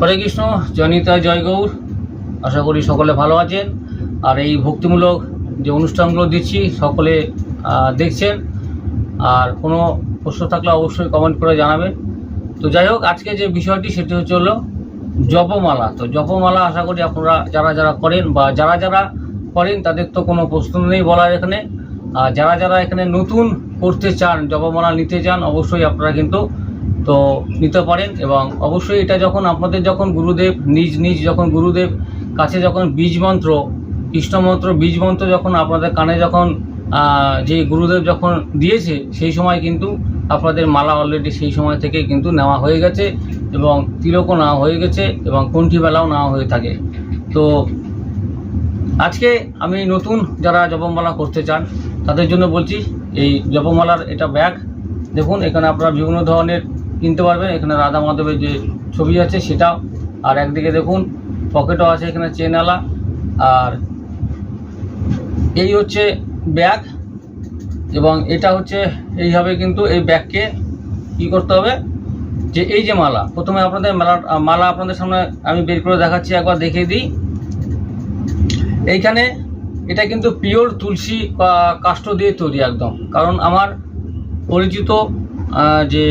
হরে কৃষ্ণ জনিতা জয় গৌর আশা করি সকলে ভালো আছেন। আর এই ভক্তিমূলক যে অনুষ্ঠানগুলো দিচ্ছি, সকলে দেখছেন। আর কোনো প্রশ্ন থাকলে অবশ্যই কমেন্ট করে জানাবেন। তো যাই হোক, আজকে যে বিষয়টি, সেটি হচ্ছে হলো জপমালা। তো জপমালা আশা করি আপনারা যারা যারা করেন বা যারা যারা করেন, তাদের তো কোনো প্রশ্ন নেই বলার এখানে। আর যারা যারা এখানে নতুন করতে চান, জপমালা নিতে চান, অবশ্যই আপনারা কিন্তু তো নিতে পারেন এবং অবশ্যই এটা যখন আপনাদের যখন গুরুদেব নিজ নিজ যখন গুরুদেব কাছে যখন বীজ মন্ত্র, কৃষ্ণ মন্ত্র, বীজ মন্ত্র যখন আপনাদের কানে যখন যে গুরুদেব যখন দিয়েছে, সেই সময় কিন্তু আপনাদের মালা অলরেডি সেই সময় থেকে কিন্তু নেওয়া হয়ে গেছে এবং তিলকও নেওয়া হয়ে গেছে এবং কণ্ঠি মেলাও নেওয়া হয়ে থাকে। তো আজকে আমি নতুন যারা জপমালা করতে চান, তাদের জন্য বলছি, এই জপমালার এটা ব্যাগ দেখুন, এখানে আপনারা বিভিন্ন ধরনের কিনতে পারবেন। এখানে রাধা মাধবের যে ছবি আছে সেটাও। আর একদিকে দেখুন, পকেটও আছে এখানে চেনওয়ালা আর এই হচ্ছে ব্যাগ। এবং এটা হচ্ছে এইভাবে কিন্তু এই ব্যাগকে কী করতে হবে? যে এই যে মালা, প্রথমে আপনাদের মালা মালা আপনাদের সামনে আমি বের করে দেখাচ্ছি, একবার দেখিয়ে দিই। এইখানে এটা কিন্তু পিওর তুলসী বা কাষ্ঠ দিয়ে তৈরি একদম। কারণ আমার পরিচিত যে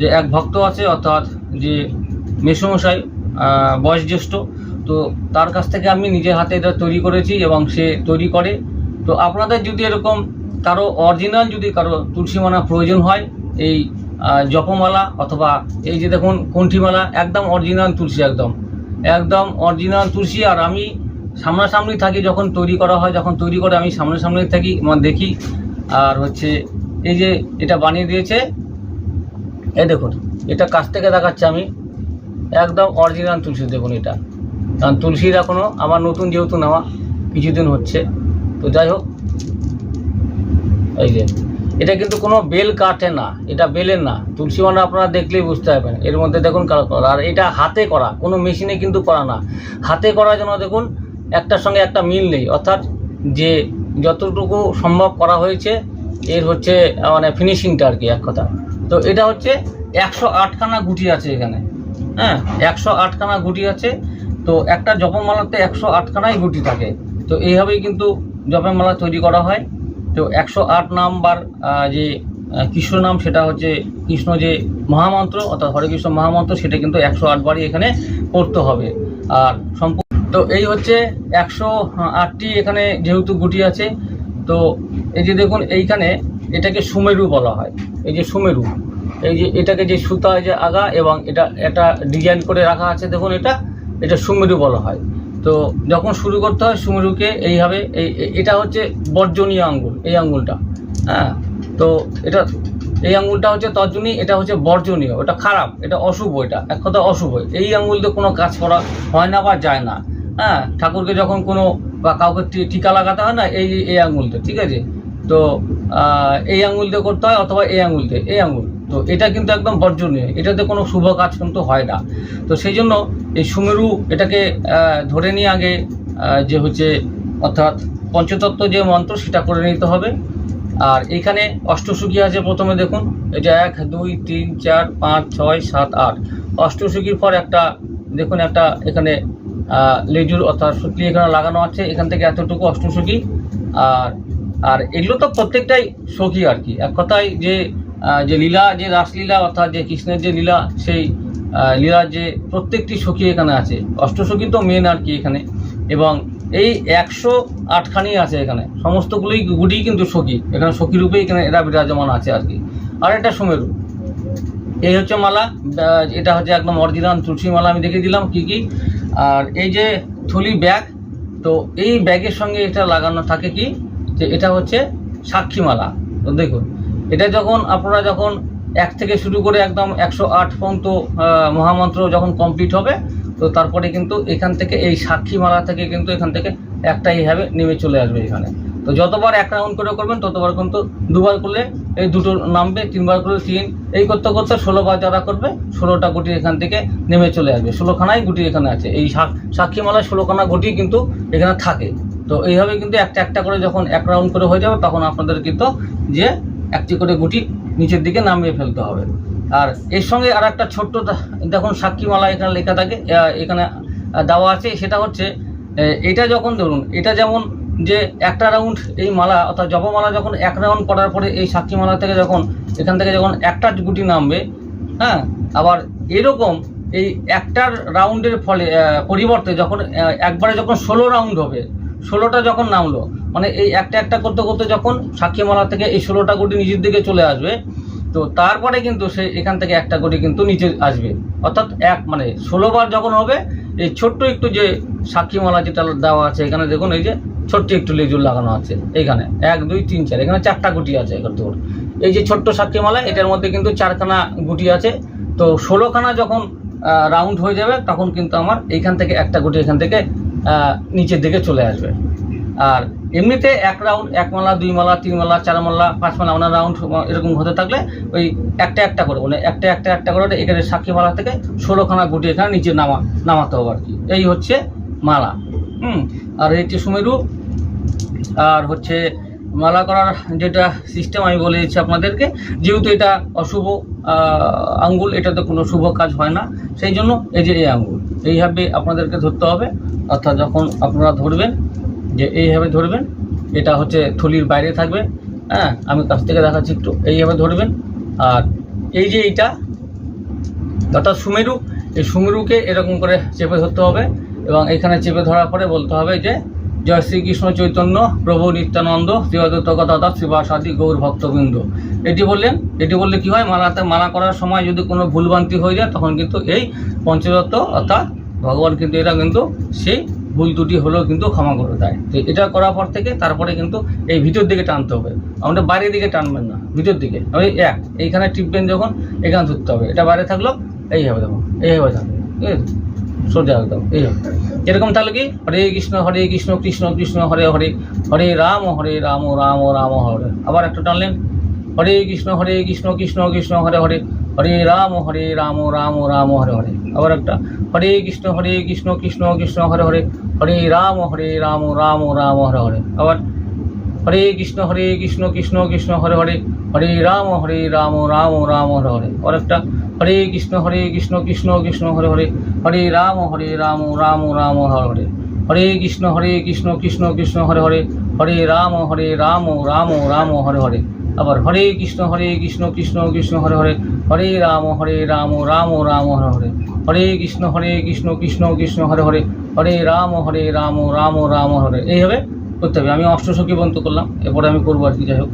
যে এক ভক্ত আছে, অর্থাৎ যে মেসমশাই বয়োজ্যেষ্ঠ, তো তার কাছ থেকে আমি নিজের হাতে এটা তৈরি করেছি এবং সে তৈরি করে। তো আপনাদের যদি এরকম কারও অরিজিনাল যদি কারও তুলসী মালা প্রয়োজন হয়, এই জপমালা অথবা এই যে দেখুন কণ্ঠিমালা, একদম অরিজিনাল তুলসী, একদম। একদম অরিজিনাল তুলসী আর আমি সামনাসামনি থাকি, যখন তৈরি করা হয়, যখন তৈরি করে আমি সামনাসামনি থাকি আমার দেখি। আর হচ্ছে এই যে এটা বানিয়ে দিয়েছে এই দেখুন, এটা কাছ থেকে দেখাচ্ছি আমি। একদম অরিজিনাল তুলসী দেখুন এটা। কারণ তুলসীর এখনও আমার নতুন যেহেতু নেওয়া, কিছুদিন হচ্ছে। তো যাই হোক, এই যে, এটা কিন্তু কোনো বেল কাঠে না, এটা বেলের না। তুলসী মালা আপনারা দেখলেই বুঝতে পারবেন। এর মধ্যে দেখুন করা আর এটা হাতে করা, কোনো মেশিনে কিন্তু করা না। হাতে করার জন্য দেখুন, একটার সঙ্গে একটা মিল নেই। অর্থাৎ যে যতটুকু সম্ভব করা হয়েছে, এর হচ্ছে মানে ফিনিশিংটা আর কি, এক কথা। তো এটা হচ্ছে একশো আটখানা গুটি আছে এখানে। হ্যাঁ একশো আটখানা গুটি আছে। তো একটা জপমালাতে একশো আটখানাই গুটি থাকে। তো এইভাবেই কিন্তু জপমালা তৈরি করা হয়। তো একশো আট নাম্বার যে কৃষ্ণ নাম, সেটা হচ্ছে কৃষ্ণ যে মহামন্ত্র, অর্থাৎ হরে কৃষ্ণ মহামন্ত্র, সেটা কিন্তু একশো আটবারই এখানে পড়তে হবে। আর সম্পূর্ণ তো এই হচ্ছে একশো আটটি এখানে যেহেতু গুটি আছে। তো এই যে দেখুন, এইখানে এটাকে সুমেরু বলা হয়। এই যে সুমেরু, এই যে এটাকে যে সুতা যে আগা এবং এটা এটা ডিজাইন করে রাখা আছে, দেখুন এটা এটা সুমেরু বলা হয়। তো যখন শুরু করতে হয় সুমেরুকে এইভাবে, এই এটা হচ্ছে বর্জনীয় আঙ্গুল, এই আঙ্গুলটা হ্যাঁ? তো এটা, এই আঙ্গুলটা হচ্ছে তর্জনী, এটা হচ্ছে বর্জনীয় এটা খারাপ, এটা অশুভ এটা, এক কথা অশুভ। এই আঙ্গুল দিয়ে কোনো কাজ করা হয় না বা যায় না হ্যাঁ? ঠাকুরকে যখন কোনো বা কাউকে টিকা লাগাতে হয় না, এই এই আঙ্গুলতে, ঠিক আছে? তো এই আঙুল দিয়ে করতে হয় অথবা এই আঙ্গুল দিয়ে এই আঙুল। তো এটা কিন্তু একদম বর্জনীয়, এটাতে কোনো শুভ কাজ কিন্তু হয় না। তো সেই জন্য এই সুমেরু এটাকে ধরে নিয়ে আগে যে হচ্ছে, অর্থাৎ পঞ্চতত্ত্ব যে মন্ত্র, সেটা করে নিতে হবে। আর এখানে অষ্টসুখী আছে প্রথমে দেখুন, এটা এক, দুই, তিন, চার, পাঁচ, ছয়, সাত, আট। অষ্টসুখীর পর একটা, দেখুন একটা এখানে লেজুর অর্থাৎ সুতলি এখানে লাগানো আছে, এখান থেকে এতটুকু অষ্টসুখী। আর আর এগুলো তো প্রত্যেকটাই সখী আর কি। এক কথায় যে যে লীলা, যে রাসলীলা, অর্থাৎ যে কৃষ্ণের যে লীলা, সেই লীলার যে প্রত্যেকটি সখী এখানে আছে। অষ্টসখী তো মেন আর কি এখানে। এবং এই একশো আটখানি আছে এখানে। সমস্তগুলোই গুটি কিন্তু সখী। এখানে সখী রূপে এখানে এরা বিরাজমান আছে আর কি। আর এটা সুমেরু এই হচ্ছে মালা। এটা হচ্ছে একদম অরিজিনাল তুলসী মালা। আমি দেখে দিলাম কি কি। আর এই যে থলি ব্যাগ, তো এই ব্যাগের সঙ্গে এটা লাগানো থাকে কি? যে এটা হচ্ছে সাক্ষীমালা। তো দেখুন, এটা যখন আপনারা যখন এক থেকে শুরু করে একদম একশো আট পর্যন্ত মহামন্ত্র যখন কমপ্লিট হবে, তো তারপরে কিন্তু এখান থেকে এই সাক্ষী মালা থেকে কিন্তু এখান থেকে একটা এইভাবে নেমে চলে আসবে এখানে। তো যতবার এক রাউন্ড করে করবেন, ততবার কিন্তু দুবার করলে এই দুটো নামবে, তিনবার করলে তিন। এই করতে করতে বার যারা করবে, ষোলোটা গুটি এখান থেকে নেমে চলে আসবে। ষোলোখানাই গুটি এখানে আছে। এই সা- সাক্ষী মালায় ষোলোখানা গুটি কিন্তু এখানে থাকে। তো এইভাবে কিন্তু একটা একটা করে যখন এক রাউন্ড করে হয়ে যাবে, তখন আপনাদের কিন্তু যে একটি করে গুটি নিচের দিকে নামিয়ে ফেলতে হবে। আর এর সঙ্গে আর একটা ছোট্ট দেখুন সাক্ষীমালা এখানে লেখা থাকে এখানে দেওয়া আছে, সেটা হচ্ছে এটা যখন ধরুন, এটা যেমন যে একটা রাউন্ড এই মালা, অর্থাৎ জপমালা যখন এক রাউন্ড করার পরে এই সাক্ষীমালা থেকে যখন, এখান থেকে যখন একটা গুটি নামবে হ্যাঁ আবার এরকম এই একটার রাউন্ডের ফলে পরিবর্তে যখন একবারে যখন ষোলো রাউন্ড হবে ষোলোটা যখন নামলো মানে এই একটা একটা করতে করতে যখন সাক্ষীমালা থেকে এই ষোলোটা গুটি নিজের দিকে চলে আসবে, তো তারপরে কিন্তু সে এখান থেকে একটা গুটি কিন্তু নিচে আসবে। অর্থাৎ এক মানে ষোলো বার যখন হবে, এই ছোট্ট একটু যে সাক্ষীমালা যেটা দেওয়া আছে এখানে দেখুন, এই যে ছোট্ট একটু লেজুর লাগানো আছে এইখানে এক, দুই, তিন, চার, এখানে চারটা গুটি আছে এখান থেকে। এই যে ছোট্ট সাক্ষীমালা, এটার মধ্যে কিন্তু চারখানা গুটি আছে। তো ষোলোখানা যখন রাউন্ড হয়ে যাবে, তখন কিন্তু আমার এইখান থেকে একটা গুটি এখান থেকে নিচের দিকে চলে আসবে। আর এমনিতে এক রাউন্ড এক মালা, দুই মালা, তিন মালা, চার মালা, পাঁচ মালা, ওনার রাউন্ড এরকম হতে থাকলে ওই একটা একটা করে মানে একটা একটা একটা করে এখানে সাক্ষী মালা থেকে ষোলোখানা গুটি এখানে নিচে নামা, নামাতে হবে আর কি। এই হচ্ছে মালা। হুম, আর হচ্ছে সুমেরু। আর হচ্ছে মালা করার যেটা সিস্টেম আমি বলে দিচ্ছি আপনাদেরকে, যেহেতু এটা অশুভ আঙ্গুল, এটাতে কোনো শুভ কাজ হয় না, সেই জন্য এই যে এই আঙ্গুল। এইভাবে আপনাদেরকে ধরতে হবে। অর্থাৎ যখন আপনারা ধরবেন, যে এইভাবে ধরবেন, এটা হচ্ছে থলির বাইরে থাকবে। হ্যাঁ আমি কাছ থেকে দেখাচ্ছি একটু। এইভাবে ধরবেন। আর এই যে এইটা অর্থাৎ সুমেরু। এই সুমেরুকে এরকম করে চেপে ধরতে হবে এবং এখানে চেপে ধরার পরে বলতে হবে যে জয় শ্রীকৃষ্ণ চৈতন্য, প্রভু নিত্যানন্দ শ্রীঅদ্বৈত দাদা শ্রীবাসাদি গৌর ভক্তবৃন্দ। এটি বললেন, এটি বললে কি হয়? মালাতে মালা করার সময় যদি কোনো ভুলভ্রান্তি হয়ে যায়, তখন কিন্তু এই পঞ্চদত্ত অর্থাৎ ভগবান কিন্তু এরা কিন্তু সেই ভুল ত্রুটি হলেও কিন্তু ক্ষমা করে দেয়। তো এটা করার পর থেকে তারপরে কিন্তু এই ভিতর দিকে টানতে হবে। আমাদের বাইরের দিকে টানবেন না, ভিতর দিকে। ওই এক, এইখানে টিপবেন যখন, এখানে ধরতে হবে। এটা বাইরে থাকল, এইভাবে দেখো, এইভাবে থাকবে ঠিক আছে সোজা একদম, এইভাবে। এরকম তাহলে কি? হরে কৃষ্ণ হরে কৃষ্ণ কৃষ্ণ কৃষ্ণ, হরে হরে হরে রাম হরে রাম রাম রাম, হরে। আবার একটা টানলেন। হরে কৃষ্ণ হরে কৃষ্ণ কৃষ্ণ কৃষ্ণ, হরে হরে হরে রাম হরে রাম রাম রাম, হরে হরে। আবার একটা। হরে কৃষ্ণ হরে কৃষ্ণ কৃষ্ণ কৃষ্ণ, হরে হরে হরে রাম হরে রাম রাম রাম, হরে হরে। আবার হরে কৃষ্ণ হরে কৃষ্ণ কৃষ্ণ কৃষ্ণ, হরে হরে হরে রাম হরে রাম রাম রাম, হরে হরে। আর একটা। হরে কৃষ্ণ হরে কৃষ্ণ কৃষ্ণ কৃষ্ণ, হরে হরে। হরে রাম হরে রাম রাম রাম, হরে হরে। হরে কৃষ্ণ হরে কৃষ্ণ কৃষ্ণ কৃষ্ণ, হরে হরে। হরে রাম হরে রাম রাম রাম, হরে হরে। আবার হরে কৃষ্ণ হরে কৃষ্ণ কৃষ্ণ কৃষ্ণ, হরে হরে। হরে রাম হরে রাম রাম রাম, হরে হরে। হরে কৃষ্ণ হরে কৃষ্ণ কৃষ্ণ কৃষ্ণ, হরে হরে। হরে রাম হরে রাম রাম রাম, হরে এইভাবে করতে হবে আমি অষ্টসখী বন্ত করলাম। এরপরে আমি করব আর কি, যাই হোক।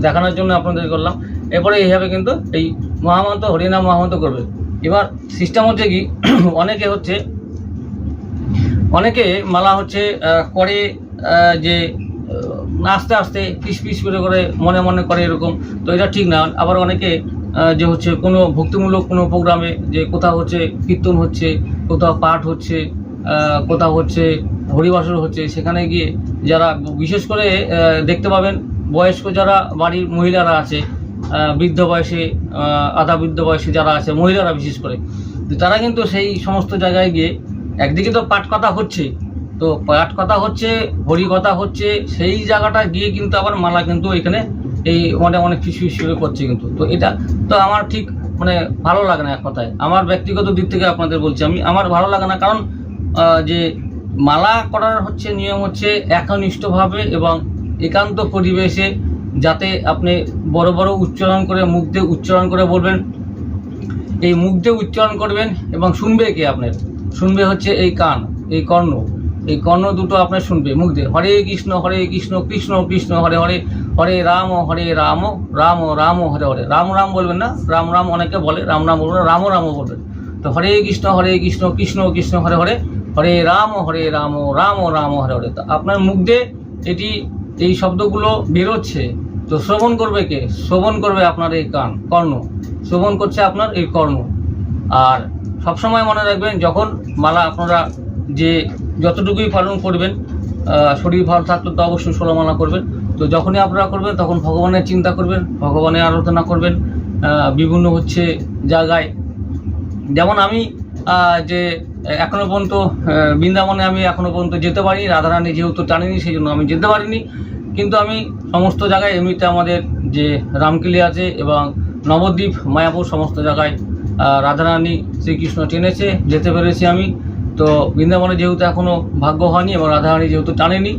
দেখানোর জন্য আপনাদের করলাম। এরপরে এইভাবে কিন্তু এই মহামন্ত্র, হরিনাম মহামন্ত্র করবে। এবার সিস্টেম হচ্ছে কি, অনেকে হচ্ছে, অনেকে মালা হচ্ছে করে যে আস্তে আস্তে পিস পিস করে করে মনে মনে করে এরকম। তো এটা ঠিক না। আবার অনেকে যে হচ্ছে কোনো ভক্তিমূলক কোনো প্রোগ্রামে যে কোথাও হচ্ছে কীর্তন হচ্ছে, কোথাও পাঠ হচ্ছে কোথাও হচ্ছে হরিবাসর হচ্ছে, সেখানে গিয়ে যারা বিশেষ করে দেখতে পাবেন বয়স্ক যারা বাড়ির মহিলারা আছে বৃদ্ধ বয়সে আধা বৃদ্ধ বয়সে যারা আছে, মহিলারা বিশেষ করে তারা কিন্তু সেই সমস্ত জায়গায় গিয়ে একদিকে তো পাঠ কথা হচ্ছে, তো পাঠ কথা হচ্ছে, হরি কথা হচ্ছে, সেই জায়গাটা গিয়ে কিন্তু আবার মালা কিন্তু এখানে এই মানে অনেক কিছু হিসেবে করছে কিন্তু। তো এটা তো আমার ঠিক মানে ভালো লাগে না এক কথায়। আমার ব্যক্তিগত দিক থেকে আপনাদের বলছি, আমি, আমার ভালো লাগে না কারণ যে মালা করার হচ্ছে নিয়ম হচ্ছে একনিষ্ঠভাবে এবং একান্ত পরিবেশে যাতে আপনি বড় বড় উচ্চারণ করে, মুখ দিয়ে উচ্চারণ করে বলবেন। এই মুখ দিয়ে উচ্চারণ করবেন এবং শুনবে কে আপনার? শুনবে হচ্ছে এই কান, এই কর্ণ। এই কর্ণ দুটো আপনার শুনবে মুখ দিয়ে। হরে কৃষ্ণ হরে কৃষ্ণ কৃষ্ণ কৃষ্ণ, হরে হরে হরে রাম হরে রাম রাম রাম, হরে হরে। রাম রাম বলবেন না? রাম রাম অনেকে বলে, রাম রাম বলবেন রাম রাম বলবেন। তো হরে কৃষ্ণ হরে কৃষ্ণ কৃষ্ণ কৃষ্ণ, হরে হরে হরে রাম হরে রাম রাম রাম, হরে হরে। তো আপনার মুখ দিয়ে এটি, এই শব্দগুলো বেরোচ্ছে। তো শ্রবণ করবে কে? শ্রবণ করবে আপনার এই কান, কর্ণ। শ্রবণ করছে আপনার এই কর্ণ। আর সবসময় মনে রাখবেন, যখন মালা আপনারা যে যতটুকুই পালন করবেন শরীর ভালো থাকলে তো অবশ্যই ষোলো মালা করবেন। তো যখনই আপনারা করবেন, তখন ভগবানের চিন্তা করবেন, ভগবানের আরাধনা করবেন। বিভিন্ন হচ্ছে জায়গায়। যেমন আমি যে এখনও পর্যন্ত বৃন্দাবনে আমি এখনও পর্যন্ত যেতে পারিনি, রাধারানী যেহেতু টানিনি, সেই জন্য আমি যেতে পারিনি। কিন্তু আমি সমস্ত জায়গায় এমনিতে আমাদের যে রামকেলি আছে এবং নবদ্বীপ, মায়াপুর সমস্ত জায়গায় রাধারানী শ্রীকৃষ্ণ টেনেছে, যেতে পেরেছি আমি। তো বৃন্দাবনে যেহেতু এখনও ভাগ্য হয়নি এবং রাধারানী যেহেতু টানেনি,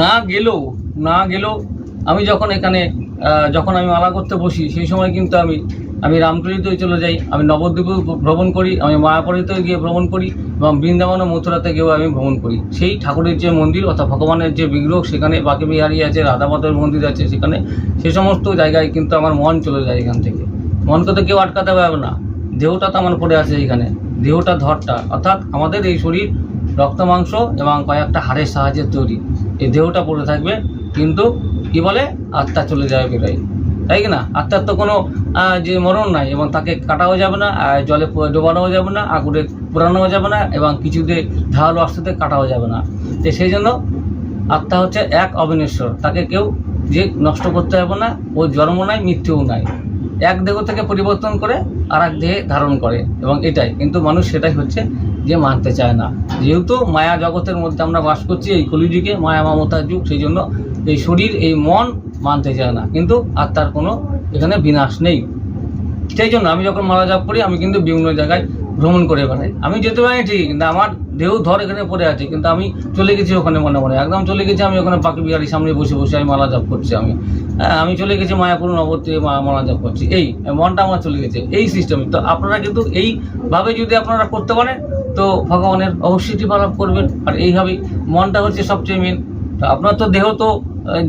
না গেলেও না গেলেও আমি যখন এখানে যখন আমি মালা করতে বসি, সেই সময় কিন্তু আমি আমি রামকলিতে চলে যাই, আমি নবদ্বীপেও ভ্রমণ করি, আমি মায়াপুরীতে গিয়ে ভ্রমণ করি এবং বৃন্দাবন ও মথুরাতে গিয়েও আমি ভ্রমণ করি। সেই ঠাকুরের যে মন্দির অর্থাৎ ভগবানের যে বিগ্রহ সেখানে বাকি বিহারি আছে রাধামাধবের মন্দির আছে সেখানে, সে সমস্ত জায়গায় কিন্তু আমার মন চলে যায় এখান থেকে। মনকে তো কেউ আটকাতে পারবে না। দেহটা তো আমার পড়ে আছে এইখানে। দেহটা ধরটা। অর্থাৎ আমাদের এই শরীর রক্ত, মাংস এবং কয়েকটা হাড়ের সাহায্যে তৈরি। এই দেহটা পড়ে থাকবে, কিন্তু কি বলে? আত্মা চলে যাবে বেরোয় তাই কি না? আত্মার তো কোনো যে মরণ নাই এবং তাকে কাটাও যাবে না জলে ডোবানোও যাবে না, আগুনে পোড়ানোও যাবে না এবং কিছুতে ধারালো অস্ত্রতে কাটাও যাবে না। তো সেই জন্য আত্মা হচ্ছে এক অবিনেশ্বর। তাকে কেউ যে নষ্ট করতে হবে না ও জন্ম নাই, মৃত্যুও নাই। এক দেহ থেকে পরিবর্তন করে আর এক দেহে ধারণ করে এবং এটাই। কিন্তু মানুষ সেটাই হচ্ছে যে মানতে চায় না। যেহেতু মায়া জগতের মধ্যে আমরা বাস করছি এই কলিযুগে, মায়া মমতার যুগ, সেই জন্য এই শরীর, এই মন মানতে চায় না। কিন্তু আত্মার কোনো এখানে বিনাশ নেই। সেই জন্য আমি যখন মারা জাপ করি, আমি কিন্তু বিভিন্ন জায়গায় ভ্রমণ করে বেড়াই। আমি যেতে পারি ঠিক, কিন্তু আমার দেহ ধর এখানে পড়ে আছে, কিন্তু আমি চলে গেছি ওখানে মনে মনে। একদম চলে গেছি আমি ওখানে পাখি বিহারির সামনে বসে বসে আমি মালা জাপ করছি আমি। হ্যাঁ আমি চলে গেছি মায়াপুর নবদ্বীপে মালা জাপ করছি। এই, মনটা আমার চলে গেছে, এই সিস্টেম তো আপনারা কিন্তু এইভাবে যদি আপনারা করতে পারেন, তো ভগবানের অবশ্যই কৃপা লাভ করবেন। আর এইভাবেই মনটা হচ্ছে সবচেয়ে মেন আপনার তো দেহ তো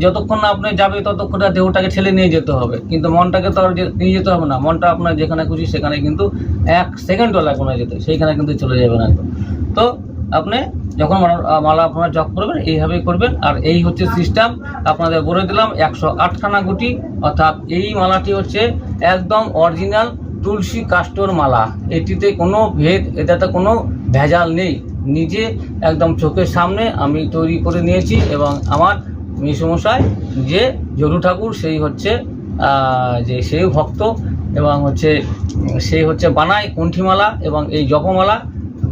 যতক্ষণ না আপনি যাবে, ততক্ষণ দেহটাকে ঠেলে নিয়ে যেতে হবে। কিন্তু মনটাকে তো আর নিয়ে যেতে হবে না। মনটা আপনার যেখানে খুশি, সেখানে কিন্তু এক সেকেন্ডও লাগবে না যেতে সেইখানে কিন্তু চলে যাবে না। তো আপনি যখন মালা- আপনারা জপ করবেন, এইভাবেই করবেন। আর এই হচ্ছে সিস্টেম আপনাদের বলে দিলাম, একশো আটখানা গুটি, অর্থাৎ এই মালাটি হচ্ছে একদম অরিজিনাল তুলসী কাস্টর মালা। এটিতে কোনো ভেদ, এটাতে কোনো ভেজাল নেই। নিজে একদম চোখের সামনে আমি তৈরি করে নিয়েছি এবং আমার মেসমশাই যে জরু ঠাকুর, সেই হচ্ছে যে সেই ভক্ত, এবং হচ্ছে, সেই হচ্ছে বানায় কণ্ঠিমালা এবং এই জপমালা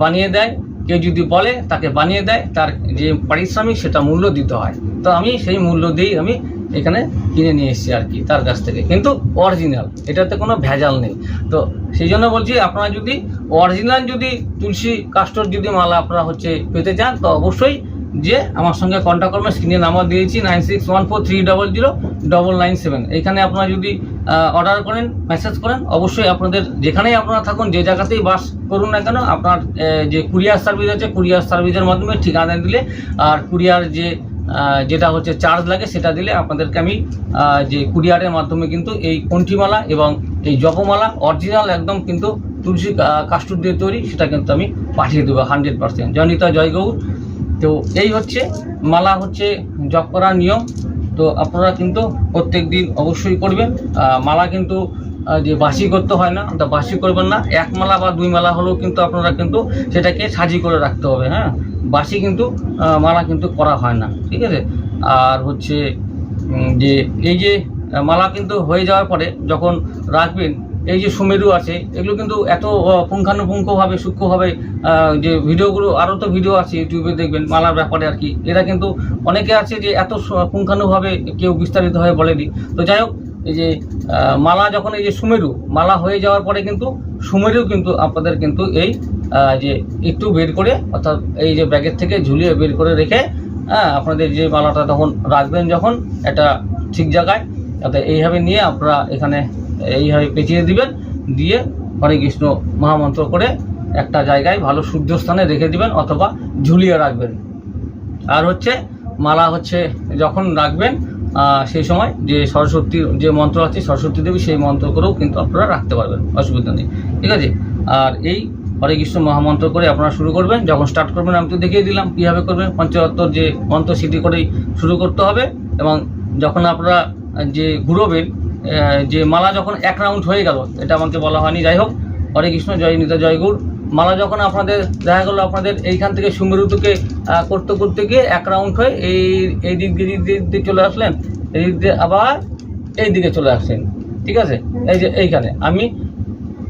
বানিয়ে দেয়। কেউ যদি বলে তাকে বানিয়ে দেয়, তার যে পারিশ্রমিক, সেটা মূল্য দিতে হয়। তো আমি সেই মূল্য দিয়েই আমি এখানে কিনে নিয়ে এসেছি আর কি, তার কাছ থেকে। কিন্তু অরিজিনাল, এটাতে কোনো ভেজাল নেই। তো সেই জন্য বলছি, আপনারা যদি অরিজিনাল যদি তুলসী কাস্টর যদি মালা আপনারা হচ্ছে পেতে চান, তো অবশ্যই যে আমার সঙ্গে কন্ট্যাক্ট করবেন স্ক্রিনে নাম্বার দিয়েছি nine six one four three double zero double nine seven এখানে আপনারা যদি অর্ডার করেন মেসেজ করেন, অবশ্যই আপনাদের যেখানেই আপনারা থাকুন, যে জায়গাতেই বাস করুন না কেন, আপনার যে কুরিয়ার সার্ভিস আছে কুরিয়ার সার্ভিসের মাধ্যমে ঠিকানা দিলে আর কুরিয়ার যে যেটা হচ্ছে চার্জ লাগে, সেটা দিলে আপনাদেরকে আমি যে কুরিয়ারের মাধ্যমে কিন্তু এই কণ্ঠিমালা এবং এই জপমালা অরিজিনাল একদম কিন্তু তুলসী কাস্টুর দিয়ে তৈরি, সেটা কিন্তু আমি পাঠিয়ে দেবো হান্ড্রেড পার্সেন্ট জয়নিতা জয় গৌর। তো এই হচ্ছে মালা হচ্ছে জপ করার নিয়ম। তো আপনারা কিন্তু প্রত্যেক দিন অবশ্যই করবেন। মালা কিন্তু যে বাসি করতে হয় না, তা বাসি করবেন না। এক মালা বা দুই মালা হলেও কিন্তু আপনারা কিন্তু সেটাকে সাজি করে রাখতে হবে হ্যাঁ? বাসি কিন্তু মালা কিন্তু করা হয় না, ঠিক আছে? আর হচ্ছে যে এই যে মালা কিন্তু হয়ে যাওয়ার পরে যখন রাখবেন এই যে সুমেরু আছে, এগুলো কিন্তু এত পুঙ্খানুপুঙ্খভাবে, সূক্ষ্মভাবে যে ভিডিওগুলো, আরও তো ভিডিও আছে ইউটিউবে দেখবেন, মালার ব্যাপারে আর কি। এরা কিন্তু অনেকে আছে যে এত পুঙ্খানুভাবে কেউ বিস্তারিতভাবে বলেনি। তো যাই হোক, এই যে মালা যখন এই যে সুমেরু, মালা হয়ে যাওয়ার পরে কিন্তু সুমেরু কিন্তু আপনাদের কিন্তু এই যে একটু বের করে, অর্থাৎ এই যে ব্যাগের থেকে ঝুলিয়ে বের করে রেখে হ্যাঁ আপনাদের যে মালাটা তখন রাখবেন যখন, এটা ঠিক জায়গায় অর্থাৎ এইভাবে নিয়ে আপনারা এখানে এইভাবে পেঁচিয়ে দিবেন, দিয়ে হরে কৃষ্ণ মহামন্ত্র করে একটা জায়গায় ভালো সূর্য স্থানে রেখে দিবেন অথবা ঝুলিয়ে রাখবেন। আর হচ্ছে মালা হচ্ছে যখন রাখবেন সেই সময় যে সরস্বতীর যে মন্ত্র আছে সরস্বতী দেবী সেই মন্ত্র করেও কিন্তু আপনারা রাখতে পারবেন, অসুবিধা নেই। ঠিক আছে? আর এই হরে কৃষ্ণ মহামন্ত্র করে আপনারা শুরু করবেন, যখন স্টার্ট করবেন আমি তো দেখিয়ে দিলাম কীভাবে করবেন। পঞ্চরত্তর যে মন্ত্র সেটি করেই শুরু করতে হবে এবং যখন আপনারা যে ঘুরোবেন যে মালা যখন এক রাউন্ড হয়ে গেল, এটা আমাকে বলা হয়নি, যাই হোক, হরে কৃষ্ণ, জয় নিতা জয়গুর মালা যখন আপনাদের, দেখা গেলো আপনাদের এইখান থেকে সুমেরুতুকে করতে করতে গিয়ে এক রাউন্ড হয়ে এই এই দিক দিয়ে দিক দিয়ে চলে আসলেন, এই দিক দিয়ে আবার এই দিকে চলে আসলেন, ঠিক আছে? এই যে এইখানে, আমি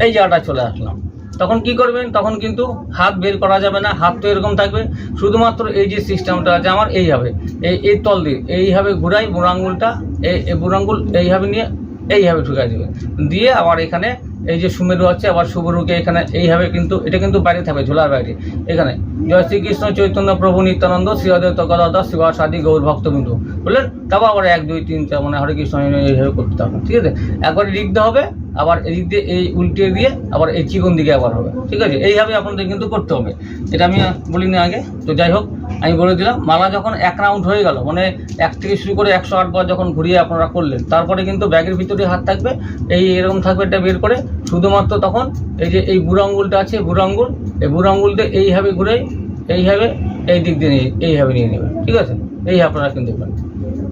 এই জায়গাটা চলে আসলাম। তখন কি করবেন? তখন কিন্তু হাত বের করা যাবে না, হাত তো এরকম থাকবে, শুধুমাত্র এই যে সিস্টেমটা আছে আমার এইভাবে এই এই তল দিয়ে, এইভাবে ঘুরাই, বুড়ো আঙ্গুলটা, এই এই বুড়ো আঙ্গুল এইভাবে নিয়ে এইভাবে ঢুকাই দেবেন দিয়ে আবার এখানে এই যে সুমেরু আছে, আবার সুমেরুকে এখানে এইভাবে কিন্তু, এটা কিন্তু বাইরে থাকবে, ঝোলার বাইরে। এখানে জয় শ্রীকৃষ্ণ, চৈতন্য প্রভু, নিত্যানন্দ শ্রীহদেব তকাদাদা শিবাস আদি গৌর ভক্তবিন্দু। বুঝলেন? তারপর আবার এক, দুই, তিন, চার মানে হরে কৃষ্ণ এইভাবে করতে হবে ঠিক আছে? একবার লিখতে হবে, আবার এদিক দিয়ে এই উল্টে দিয়ে আবার এই চিকন দিকে আবার হবে, ঠিক আছে? এইভাবে আপনাদের কিন্তু করতে হবে। এটা আমি বলিনি আগে, তো যাই হোক আমি বলে দিলাম, মালা যখন এক রাউন্ড হয়ে গেল মানে এক থেকে শুরু করে একশো আটবার যখন ঘুরিয়ে আপনারা করলেন, তারপরে কিন্তু ব্যাগের ভিতরে হাত থাকবে, এই এরকম থাকবে এটা বের করে, শুধুমাত্র তখন এই যে এই বুড়ো আঙ্গুলটা আছে, বুড়ো আঙ্গুল, এই বুড়ো আঙ্গুলটা এইভাবে ঘুরে এইভাবে এই দিক দিয়ে নিয়ে, এইভাবে নিয়ে নেবেন, ঠিক আছে? এই আপনারা কিন্তু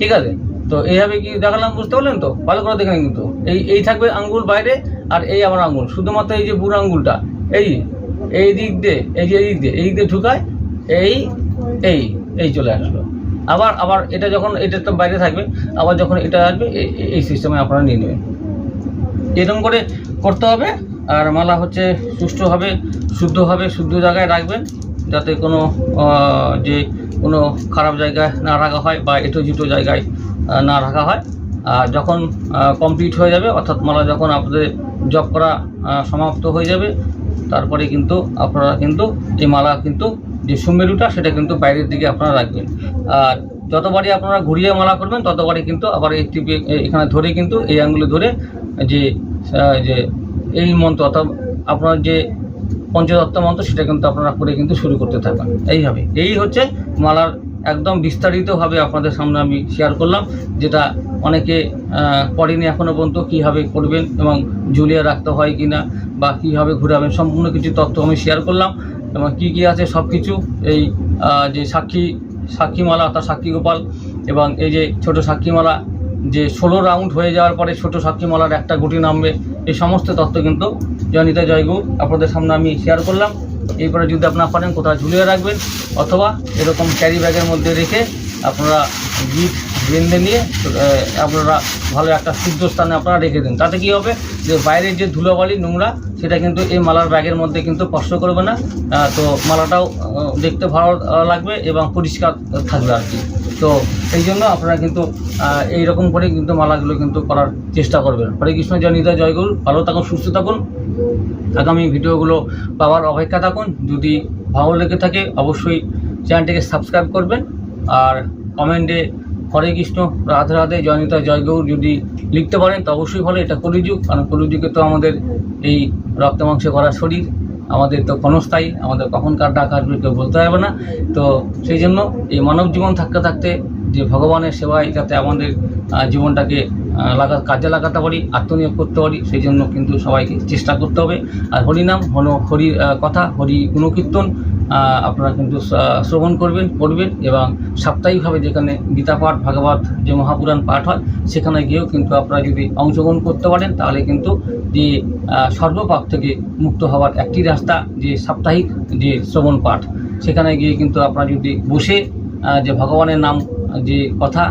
ঠিক আছে? তো এইভাবে কি দেখালাম, বুঝতে পারলেন তো? ভালো করে দেখেন কিন্তু, এই এই থাকবে আঙ্গুল বাইরে আর এই আমার আঙ্গুল, শুধুমাত্র এই যে বুড়ো আঙ্গুলটা, এই এই দিক দিয়ে, এই যে এই দিক দিয়ে, এই দিক দিয়ে ঢুকায়, এই এই এই চলে আসলো। আবার আবার এটা যখন, এটা তো বাইরে থাকবে, আবার যখন এটা আসবে এই- সিস্টেমে আপনারা নিয়ে নেবেন। এরকম করে করতে হবে, আর মালা হচ্ছে সুষ্ঠুভাবে, শুদ্ধভাবে, শুদ্ধ জায়গায় রাখবেন, যাতে কোনো যে কোনো খারাপ জায়গায় না রাখা হয় বা এটো জুটো জায়গায় না রাখা হয়। আর যখন কমপ্লিট হয়ে যাবে, অর্থাৎ মালা যখন আপনাদের জব করা সমাপ্ত হয়ে যাবে, তারপরে কিন্তু আপনারা কিন্তু এই মালা কিন্তু যে সুমেরুটা, সেটা কিন্তু বাইরের দিকে আপনারা রাখবেন। আর যতবারই আপনারা ঘুরিয়ে মালা করবেন ততবারই কিন্তু আবার এই টিপে এখানে ধরে কিন্তু এই আঙ্গুলে ধরে যে যে এই মন্ত্র অর্থাৎ আপনার যে পঞ্চদত্ত মন্ত্র, সেটা কিন্তু আপনারা করে কিন্তু শুরু করতে থাকবেন। এইভাবে। এই হচ্ছে মালার একদম বিস্তারিতভাবে আপনাদের সামনে আমি শেয়ার করলাম, যেটা অনেকে করেনি এখনও পর্যন্ত কীভাবে করবেন এবং ঝুলিয়ে রাখতে হয় কি না বা কীভাবে ঘুরাবেন, সম্পূর্ণ কিছু তথ্য আমি শেয়ার করলাম। এবং কি কি আছে সব কিছু এই যে সাক্ষী, সাক্ষীমালা অর্থাৎ সাক্ষী গোপাল এবং এই যে ছোট সাক্ষীমালা, যে ষোলো রাউন্ড হয়ে যাওয়ার পরে ছোট সাক্ষীমালার একটা গুটি নামবে, এই সমস্ত তথ্য কিন্তু জয়নিতা জয়গু আপনাদের সামনে আমি শেয়ার করলাম। এরপরে যদি আপনার পারেন, কোথাও ঝুলিয়ে রাখবেন অথবা এরকম ক্যারি ব্যাগের মধ্যে রেখে আপনারা গিট বেঁধে নিয়ে আপনারা ভালো একটা শুদ্ধ স্থানে আপনারা রেখে দিন। তাতে কি হবে? যে বাইরের যে ধুলোবালি নোংরা সেটা কিন্তু এই মালার ব্যাগের মধ্যে কিন্তু স্পর্শ করবে না। তো মালাটাও দেখতে ভালো লাগবে এবং পরিষ্কার থাকবে আর কি। তো এই জন্য আপনারা কিন্তু আহ, এই রকম করে কিন্তু মালাগুলো কিন্তু করার চেষ্টা করবেন। হরে কৃষ্ণ জয় নিতা জয়গুরু ভালো থাকুন সুস্থ থাকুন। আগামী ভিডিওগুলো পাওয়ার অপেক্ষা থাকুন। যদি ভালো লেগে থাকে অবশ্যই চ্যানেলটিকে সাবস্ক্রাইব করবেন। আর কমেন্টে হরে কৃষ্ণ, রাধে রাধে জয়নিতা জয়গৌর যদি লিখতে পারেন, তো অবশ্যই ভালো, এটা কলিযুগ। কারণ কলিযুগে তো আমাদের এই রক্ত মাংসে করা শরীর, আমাদের তো ক্ষণস্থায়ী, আমাদের কখন কার ডাক আসবে কেউ বলতে হবে না। তো সেই জন্য এই মানব জীবন থাকতে থাকতে যে ভগবানের সেবায় যাতে আমাদের জীবনটাকে লাগা কাজে লাগাতে পারি, আত্মনিয়োগ করতে পারি, সেই জন্য কিন্তু সবাইকে চেষ্টা করতে হবে। আর হরিনাম হন হরির কথা, হরি গুণকীর্তন আপনারা কিন্তু শ্রবণ করবেন, পড়বেন এবং সাপ্তাহিকভাবে যেখানে গীতা পাঠ, ভাগবত যে মহাপুরাণ পাঠ হয়, সেখানে গিয়েও কিন্তু আপনারা যদি অংশগ্রহণ করতে পারেন, তাহলে কিন্তু যে সর্বপাপ থেকে মুক্ত হওয়ার একটি রাস্তা, যে সাপ্তাহিক যে শ্রবণ পাঠ, সেখানে গিয়ে কিন্তু আপনারা যদি বসে যে ভগবানের নাম, যে কথা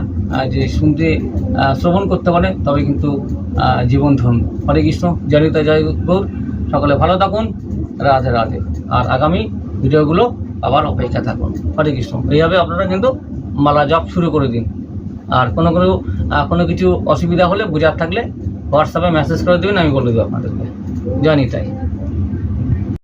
যে শুনতে শ্রবণ করতে পারে, তবে কিন্তু জীবন ধন্য হরে কৃষ্ণ জয়িতা জয় গৌর সকলে ভালো থাকুন, রাধে রাধে। আর আগামী ভিডিওগুলো আবার অপেক্ষা থাকুন। হরে কৃষ্ণ। এইভাবে আপনারা কিন্তু মালা জপ শুরু করে দিন। আর কোনো কোনো কোনো কিছু অসুবিধা হলে, বোঝার থাকলে হোয়াটসঅ্যাপে মেসেজ করে দেবেন, আমি বলে দেবো আপনাদেরকে। জয় নিতাই।